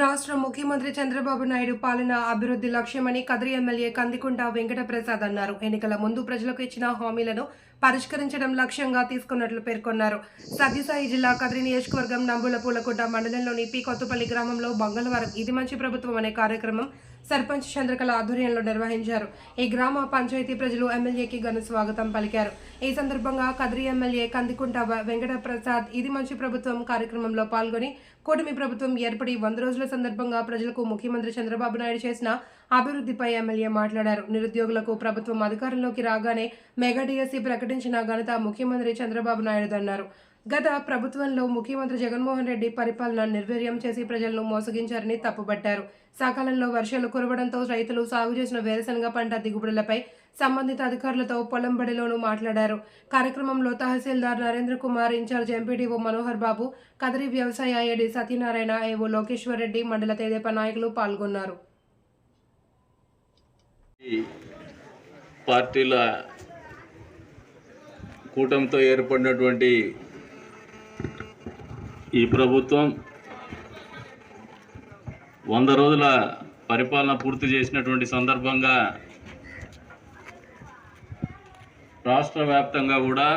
రాష్ట్ర ముఖ్యమంత్రి చంద్రబాబు నాయుడు పాలన అభివృద్ధి లక్ష్యమని కదిరి ఎమ్మెల్యే కందికుంట వెంకటప్రసాద్ అన్నారు. ఎన్నికల ముందు ప్రజలకు ఇచ్చిన హామీలను పరిష్కరించడం లక్ష్యంగా తీసుకున్నట్లు పేర్కొన్నారు. సత్యసాయి జిల్లా కదిరి నియోజకవర్గం నంబులపూలకుంట మండలంలోని పి కొత్తపల్లి గ్రామంలో మంగళవారం ఇది మంచి ప్రభుత్వం అనే కార్యక్రమం సర్పంచ్ చంద్రకళ ఆధ్వర్యంలో నిర్వహించారు. ఈ గ్రామ పంచాయతీ ప్రజలు ఎమ్మెల్యేకి ఘన స్వాగతం పలికారు. ఈ సందర్భంగా కదిరి ఎమ్మెల్యే కందికుంట వెంకట ప్రసాద్ ఇది మంచి ప్రభుత్వం కార్యక్రమంలో పాల్గొని కూటమి ప్రభుత్వం ఏర్పడి వంద రోజుల సందర్భంగా ప్రజలకు ముఖ్యమంత్రి చంద్రబాబు నాయుడు చేసిన అభివృద్ధిపై ఎమ్మెల్యే మాట్లాడారు. నిరుద్యోగులకు ప్రభుత్వం అధికారంలోకి రాగానే మెగా డిఎస్సీ ప్రకటించిన ఘనత ముఖ్యమంత్రి చంద్రబాబు నాయుడు అన్నారు గత ప్రభుత్వంలో ముఖ్యమంత్రి జగన్మోహన్ రెడ్డి పరిపాలన నిర్వీర్యం చేసి ప్రజలను మోసగించారని తప్పుపట్టారు సకాలంలో వర్షాలు కురవడంతో రైతులు సాగు చేసిన వేరుశనగ పంట దిగుబడులపై సంబంధిత అధికారులతో పొలం బడిలోనూ మాట్లాడారు. కార్యక్రమంలో tahsildar Narendra Kumar in charge MPDO Manohar Babu Kadiri వ్యవసాయ ఏడి సత్యనారాయణ ఏవో లోకేశ్వర్ రెడ్డి మండల తెదేపా నాయకులు పాల్గొన్నారు. పార్టీల కూటమితో ఏర్పడినటువంటి ఈ ప్రభుత్వం వంద రోజుల పరిపాలన పూర్తి చేసినటువంటి సందర్భంగా రాష్ట్ర వ్యాప్తంగా కూడా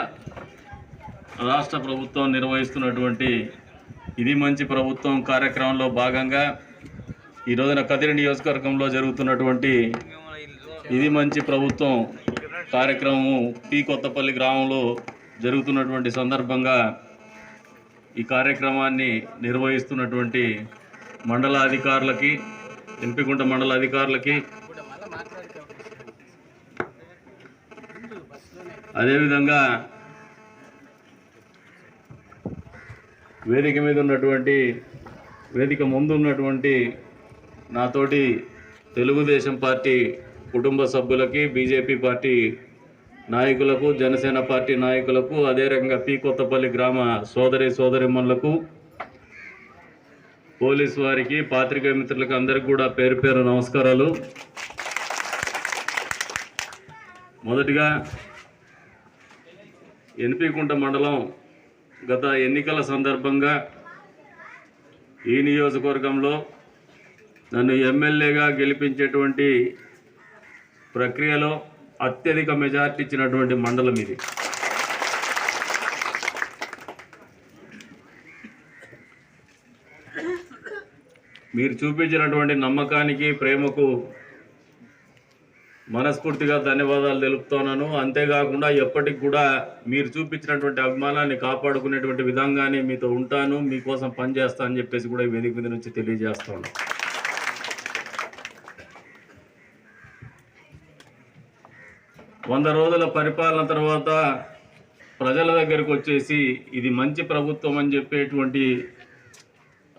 రాష్ట్ర ప్రభుత్వం నిర్వహిస్తున్నటువంటి ఇది మంచి ప్రభుత్వం కార్యక్రమంలో భాగంగా ఈ రోజున కదిరి నియోజకవర్గంలో జరుగుతున్నటువంటి ఇది మంచి ప్రభుత్వం కార్యక్రమము పి కొత్తపల్లి గ్రామంలో జరుగుతున్నటువంటి సందర్భంగా ఈ కార్యక్రమాన్ని నిర్వహిస్తున్నటువంటి మండల అధికారులకి ఎంపికుంట మండల అధికారులకి అదేవిధంగా వేదిక మీద ఉన్నటువంటి వేదిక ముందు ఉన్నటువంటి నాతోటి తెలుగుదేశం పార్టీ కుటుంబ సభ్యులకి బీజేపీ పార్టీ నాయకులకు జనసేన పార్టీ నాయకులకు అదే రకంగా పి. కొత్తపల్లి గ్రామ సోదరి సోదరిమణులకు పోలీస్ వారికి పాత్రికా మిత్రులకు అందరికీ కూడా పేరు పేరు నమస్కారాలు. మొదటిగా ఎన్పికుంట మండలం గత ఎన్నికల సందర్భంగా ఈ నియోజకవర్గంలో నన్ను ఎమ్మెల్యేగా గెలిపించేటువంటి ప్రక్రియలో అత్యధిక మెజార్టీ ఇచ్చినటువంటి మండలం ఇది. మీరు చూపించినటువంటి నమ్మకానికి ప్రేమకు మనస్ఫూర్తిగా ధన్యవాదాలు తెలుపుతున్నాను. అంతేకాకుండా ఎప్పటికి కూడా మీరు చూపించినటువంటి అభిమానాన్ని కాపాడుకునేటువంటి విధంగానే మీతో ఉంటాను. మీకోసం పనిచేస్తా అని చెప్పేసి కూడా వేదిక మీద నుంచి తెలియజేస్తాను వంద రోజుల పరిపాలన తర్వాత ప్రజల దగ్గరికి వచ్చేసి ఇది మంచి ప్రభుత్వం అని చెప్పేటువంటి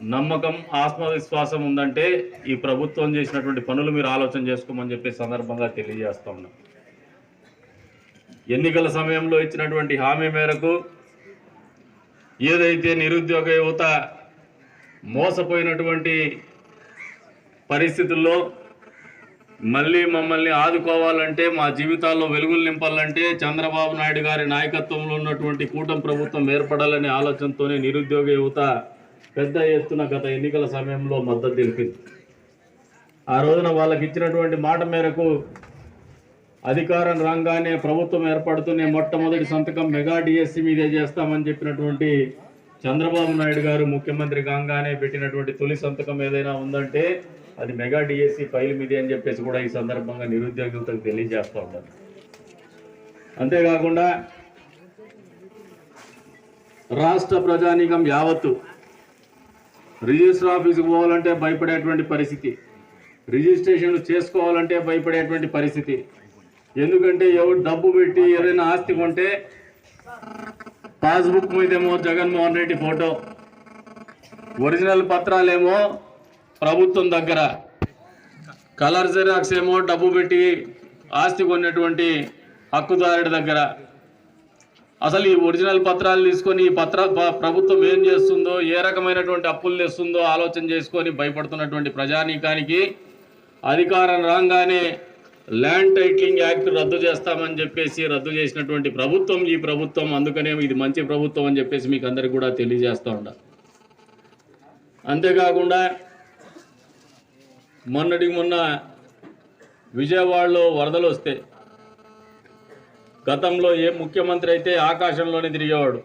నమ్మకం ఆత్మవిశ్వాసం ఉందంటే ఈ ప్రభుత్వం చేసినటువంటి పనులు మీరు ఆలోచన చేసుకోమని చెప్పే సందర్భంగా తెలియజేస్తా ఉన్నాం. ఎన్నికల సమయంలో ఇచ్చినటువంటి హామీ మేరకు ఏదైతే నిరుద్యోగ యువత మోసపోయినటువంటి పరిస్థితుల్లో మళ్ళీ మమ్మల్ని ఆదుకోవాలంటే మా జీవితాల్లో వెలుగులు నింపాలంటే చంద్రబాబు నాయుడు గారి నాయకత్వంలో ఉన్నటువంటి కూటమి ప్రభుత్వం ఏర్పడాలనే ఆలోచనతోనే నిరుద్యోగ యువత పెద్ద ఎత్తున గత ఎన్నికల సమయంలో మద్దతు తెలిపింది. ఆ రోజున వాళ్ళకి ఇచ్చినటువంటి మాట మేరకు అధికారం రాగానే ప్రభుత్వం ఏర్పడుతూనే మొట్టమొదటి సంతకం మెగా డిఎస్సి మీదే చేస్తామని చెప్పినటువంటి చంద్రబాబు నాయుడు గారు ముఖ్యమంత్రి కాగానే పెట్టినటువంటి తొలి సంతకం ఏదైనా ఉందంటే అది మెగా డిఎస్సి ఫైల్ మీదే అని చెప్పేసి కూడా ఈ సందర్భంగా నిరుద్యోగులతో తెలియజేస్తూ ఉన్నారు. అంతేకాకుండా రాష్ట్ర ప్రజానీకం యావత్తు రిజిస్టర్ ఆఫీస్కి పోవాలంటే భయపడేటువంటి పరిస్థితి. రిజిస్ట్రేషన్లు చేసుకోవాలంటే భయపడేటువంటి పరిస్థితి. ఎందుకంటే ఎవరు డబ్బు పెట్టి ఏదైనా ఆస్తి కొంటే పాస్బుక్ మీదేమో జగన్మోహన్ రెడ్డి ఫోటో. ఒరిజినల్ పత్రాలేమో ప్రభుత్వం దగ్గర. కలర్ జెరాక్స్ ఏమో డబ్బు పెట్టి ఆస్తి కొన్నటువంటి హక్కుదారుడి దగ్గర. అసలు ఈ ఒరిజినల్ పత్రాలు తీసుకొని ఈ పత్ర ప్రభుత్వం ఏం చేస్తుందో ఏ రకమైనటువంటి అప్పులు తెస్తుందో ఆలోచన చేసుకొని భయపడుతున్నటువంటి ప్రజానీకానికి అధికారం రాగానే ల్యాండ్ టైటిలింగ్ యాక్ట్ రద్దు చేస్తామని చెప్పేసి రద్దు చేసినటువంటి ప్రభుత్వం ఈ ప్రభుత్వం అందుకనే ఇది మంచి ప్రభుత్వం అని చెప్పేసి మీకు అందరికి కూడా తెలియజేస్తూ ఉండ అంతేకాకుండా మొన్నటికి మొన్న విజయవాడలో వరదలు వస్తే గతంలో ఏ ముఖ్యమంత్రి అయితే ఆకాశంలోనే తిరిగేవాడు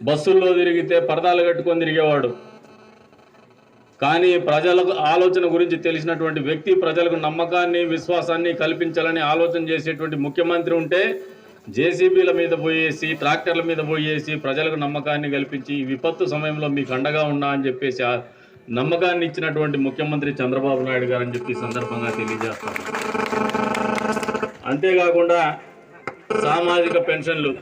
బస్సుల్లో తిరిగితే పరదాలు కట్టుకొని తిరిగేవాడు కానీ ప్రజలకు ఆలోచన గురించి తెలిసినటువంటి వ్యక్తి ప్రజలకు నమ్మకాన్ని విశ్వాసాన్ని కల్పించాలని ఆలోచన చేసేటువంటి ముఖ్యమంత్రి ఉంటే జేసీబీల మీద పోయేసి ట్రాక్టర్ల మీద పోయేసి ప్రజలకు నమ్మకాన్ని కల్పించి విపత్తు సమయంలో మీకు అండగా ఉన్నా అని చెప్పేసి నమ్మకాన్ని ఇచ్చినటువంటి ముఖ్యమంత్రి చంద్రబాబు నాయుడు గారు అని చెప్పి సందర్భంగా తెలియజేస్తాను. అంతేకాకుండా సామాజిక పెన్షన్లు.